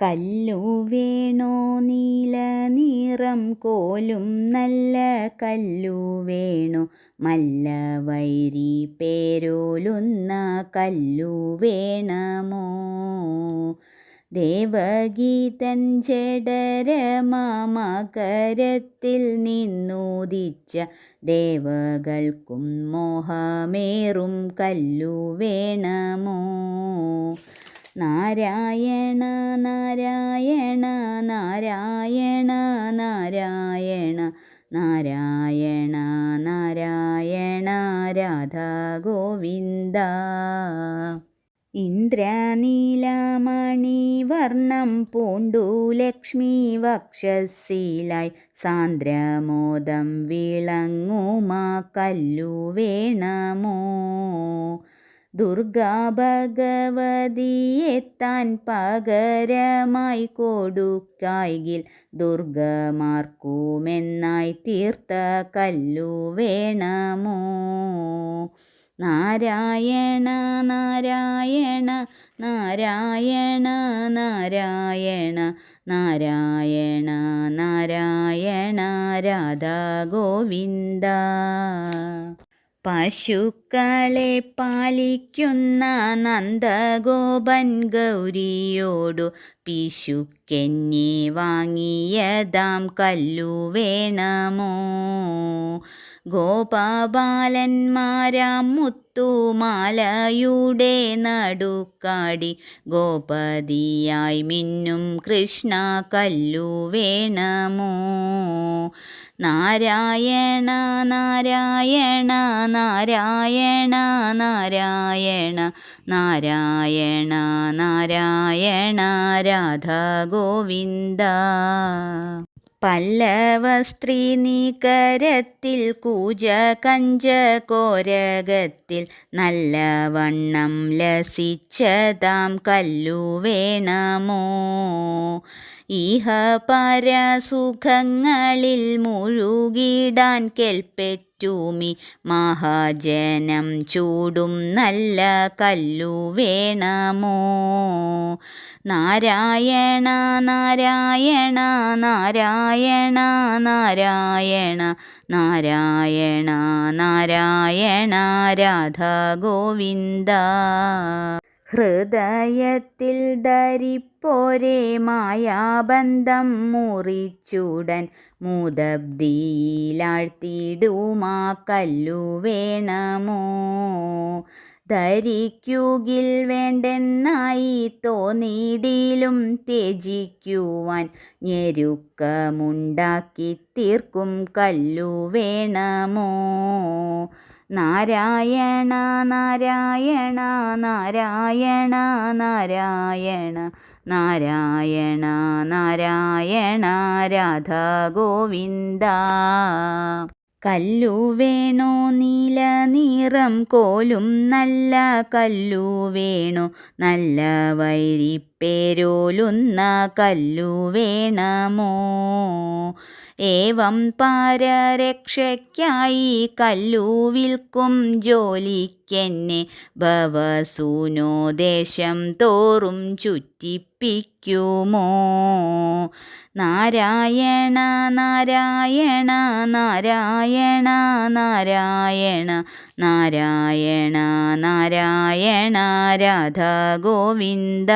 കല്ലു വേണോ നീല നിറം കോലും നല്ല കല്ലു വേണോ മല്ല വൈരി പേരോലുന്ന കല്ലു വേണമോ? ദേവഗീതൻ ജഡരമാമകരത്തിൽ നിന്നുദിച്ച ദേവകൾക്കും മോഹമേറും കല്ലു വേണമോ? നാരായണ നാരായണ നാരായണ നാരായണ നാരായണ നാരായണ രാധാ ഗോവിന്ദ ഇന്ദ്രനീലമണിവർണം പൂണ്ടു ലക്ഷ്മി വക്ഷസ്സിലായി. സാന്ദ്രമോദം വിളങ്ങുമാ കല്ലു വേണമോ ദുർഗാഭഗവതിയെത്താൻ പകരമായി കൊടുക്കായിൽ ദുർഗമാർക്കുമെന്നായി തീർത്ത കല്ലു വേണമോ? നാരായണ നാരായണ നാരായണ നാരായണ നാരായണ നാരായണ രാധാ ഗോവിന്ദ പശുക്കളെ പാലിക്കുന്ന നന്ദഗോപൻ ഗൗരിയോടു പിശുക്കെന്നെ വാങ്ങിയതാം കല്ലു വേണമോ ഗോപാബാലന്മാരാം മുത്തുമാലയുടെ നടുക്കാടി ഗോപതിയായി മിന്നും കൃഷ്ണ കല്ലു വേണമോ? നാരായണ നാരായണ നാരായണ നാരായണ നാരായണ നാരായണ രാധ ഗോവിന്ദ പല്ലവ സ്ത്രീ നീകരത്തിൽ കൂജ കഞ്ച കോരകത്തിൽ നല്ലവണ്ണം ലസിച്ചതാം കല്ലു വേണമോ ഇഹ പരസുഖങ്ങളിൽ മുഴുകിടാൻ കെൽപ്പെറ്റുമി മഹാജനം ചൂടും നല്ല കല്ലു വേണമോ? നാരായണ നാരായണ നാരായണ നാരായണ നാരായണ നാരായണ രാധ ഗോവിന്ദ ഹൃദയത്തിൽ ധരിപ്പോരേ മായാബന്ധം മുറിച്ചുടൻ മുതബ്ദിയിലാഴ്ത്തിടുമാ കല്ലു വേണമോ ധരിക്കുകിൽ വേണ്ടെന്നായി തോന്നിയിടിലും ത്യജിക്കുവാൻ ഞെരുക്കമുണ്ടാക്കി തീർക്കും കല്ലു വേണമോ നാരായണ നാരായണ നാരായണ നാരായണ നാരായണ നാരായണ രാധാ ഗോവിന്ദ കല്ലു വേണോ നീല നിറം കോലും നല്ല കല്ലു വേണോ നല്ല വൈരിപ്പേരോലുന്ന കല്ലു വേണമോ? ഏവം പാരരക്ഷയ്ക്കായി കല്ലു വിൽക്കും ജോലിക്കെന്നെ ഭവസൂനോ ദേശം തോറും ചുറ്റിപ്പിക്കുമോ? നാരായണ നാരായണ നാരായണ നാരായണ നാരായണ നാരായണ രാധ ഗോവിന്ദ